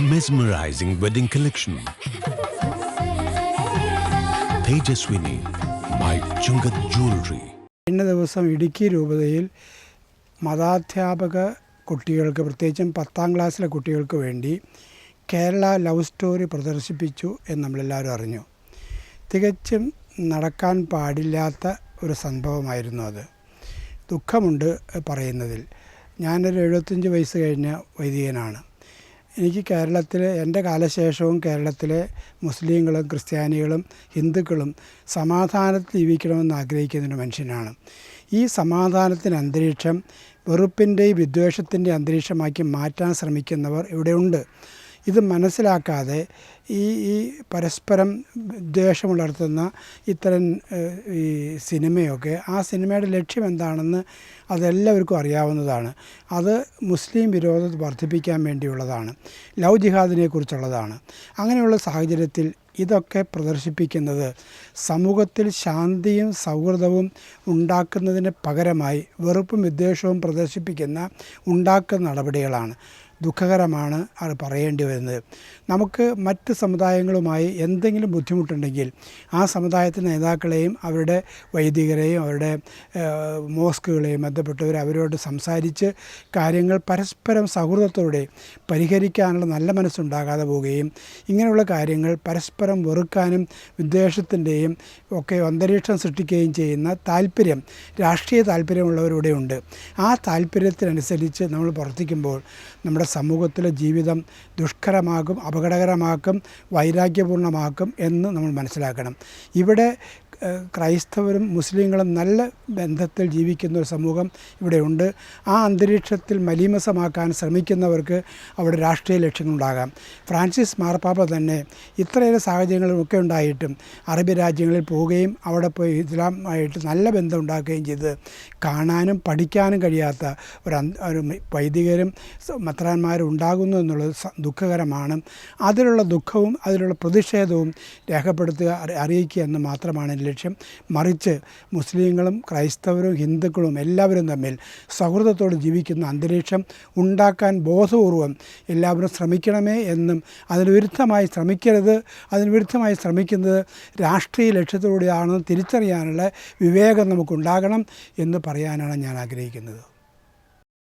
mesmerizing wedding collection Tejaswini by Chungath jewellery കഴിഞ്ഞ ദിവസം ഇടുക്കി രൂപതയിൽ മതാധ്യാപക കുട്ടികൾക്ക് പ്രത്യേകിച്ചും പത്താം ക്ലാസ്സിലെ കുട്ടികൾക്ക് വേണ്ടി കേരള ലവ് സ്റ്റോറി പ്രദർശിപ്പിച്ചു എന്ന് നമ്മളെല്ലാവരും അറിഞ്ഞു. തികച്ചും നടക്കാൻ പാടില്ലാത്ത ഒരു സംഭവമായിരുന്നു അത്. ദുഃഖമുണ്ട് പറയുന്നതിൽ. ഞാനൊരു എഴുപത്തഞ്ച് വയസ്സ് കഴിഞ്ഞ വൈദികനാണ്. എനിക്ക് കേരളത്തിൽ എന്റെ കാലശേഷവും കേരളത്തിലെ മുസ്ലിങ്ങളും ക്രിസ്ത്യാനികളും ഹിന്ദുക്കളും സമാധാനത്തിൽ ജീവിക്കണമെന്ന് ആഗ്രഹിക്കുന്ന ഒരു മനുഷ്യനാണ്. ഈ സമാധാനത്തിന് അന്തരീക്ഷം വെറുപ്പിന്റെയും വിദ്വേഷത്തിന്റെ അന്തരീക്ഷമാക്കി മാറ്റാൻ ശ്രമിക്കുന്നവർ ഇവിടെയുണ്ട്. ഇത് മനസ്സിലാക്കാതെ ഈ ഈ പരസ്പരം വിദ്വേഷമുണർത്തുന്ന ഇത്തരം ഈ സിനിമയൊക്കെ ആ സിനിമയുടെ ലക്ഷ്യം എന്താണെന്ന് അതെല്ലാവർക്കും അറിയാവുന്നതാണ്. അത് മുസ്ലിം വിരോധം വർദ്ധിപ്പിക്കാൻ വേണ്ടിയുള്ളതാണ്. ലവ് ജിഹാദിനെ കുറിച്ചുള്ളതാണ് അങ്ങനെയുള്ള സാഹചര്യത്തിൽ ഇതൊക്കെ പ്രദർശിപ്പിക്കുന്നത് സമൂഹത്തിൽ ശാന്തിയും സൗഹൃദവും ഉണ്ടാക്കുന്നതിന് പകരമായി വെറുപ്പും വിദ്വേഷവും പ്രദർശിപ്പിക്കുന്ന ഉണ്ടാക്കുന്ന നടപടികളാണ്. ദുഃഖകരമാണ് അത് പറയേണ്ടി വരുന്നത്. നമുക്ക് മറ്റ് സമുദായങ്ങളുമായി എന്തെങ്കിലും ബുദ്ധിമുട്ടുണ്ടെങ്കിൽ ആ സമുദായത്തിലെ നേതാക്കളെയും അവരുടെ വൈദികരെയും അവരുടെ മോസ്കുകളെയും ബന്ധപ്പെട്ടവർ അവരോട് സംസാരിച്ച് കാര്യങ്ങൾ പരസ്പരം സൗഹൃദത്തോടെ പരിഹരിക്കാനുള്ള നല്ല മനസ്സുണ്ടാകാതെ പോവുകയും ഇങ്ങനെയുള്ള കാര്യങ്ങൾ പരസ്പരം വെറുക്കാനും വിദ്വേഷത്തിന്റെയും ഒക്കെ അന്തരീക്ഷം സൃഷ്ടിക്കുകയും ചെയ്യുന്ന താല്പര്യം രാഷ്ട്രീയ താല്പര്യമുള്ളവരുടെ ഉണ്ട്. ആ താല്പര്യത്തിനനുസരിച്ച് നമ്മൾ പ്രവർത്തിക്കുമ്പോൾ നമ്മുടെ സമൂഹത്തിലെ ജീവിതം ദുഷ്കരമാക്കും അപകടകരമാക്കും വൈരാഗ്യപൂർണമാക്കും എന്ന് നമ്മൾ മനസ്സിലാക്കണം. ഇവിടെ ക്രൈസ്തവരും മുസ്ലിങ്ങളും നല്ല ബന്ധത്തിൽ ജീവിക്കുന്ന ഒരു സമൂഹം ഇവിടെയുണ്ട്. ആ അന്തരീക്ഷത്തിൽ മലീമസമാക്കാൻ ശ്രമിക്കുന്നവർക്ക് അവിടെ രാഷ്ട്രീയ ലക്ഷ്യങ്ങളുണ്ടാകാം. ഫ്രാൻസിസ് മാർപ്പാപ്പ തന്നെ ഇത്രയേറെ സാഹചര്യങ്ങളൊക്കെ ഉണ്ടായിട്ടും അറബി രാജ്യങ്ങളിൽ പോവുകയും അവിടെ പോയി ഇസ്ലാമായിട്ട് നല്ല ബന്ധം ഉണ്ടാക്കുകയും ചെയ്ത് കാണാനും പഠിക്കാനും കഴിയാത്ത ഒരു ഒരു വൈദികരും മത്രാന്മാരും ഉണ്ടാകുന്നു എന്നുള്ളത് ദുഃഖകരമാണ്. അതിലുള്ള ദുഃഖവും അതിലുള്ള പ്രതിഷേധവും രേഖപ്പെടുത്തുക അറിയിക്കുക എന്ന് മാത്രമാണ് എന്റെ ലക്ഷ്യം മറിച്ച് മുസ്ലിങ്ങളും ക്രൈസ്തവരും ഹിന്ദുക്കളും എല്ലാവരും തമ്മിൽ സൗഹൃദത്തോടെ ജീവിക്കുന്ന അന്തരീക്ഷം ഉണ്ടാക്കാൻ ബോധപൂർവം എല്ലാവരും ശ്രമിക്കണമേ എന്നും അതിന് വിരുദ്ധമായി ശ്രമിക്കരുത് അതിന് വിരുദ്ധമായി ശ്രമിക്കുന്നത് രാഷ്ട്രീയ ലക്ഷ്യത്തോടെയാണെന്ന് തിരിച്ചറിയാനുള്ള വിവേകം നമുക്കുണ്ടാകണം എന്ന് പറയാനാണ് ഞാൻ ആഗ്രഹിക്കുന്നത്.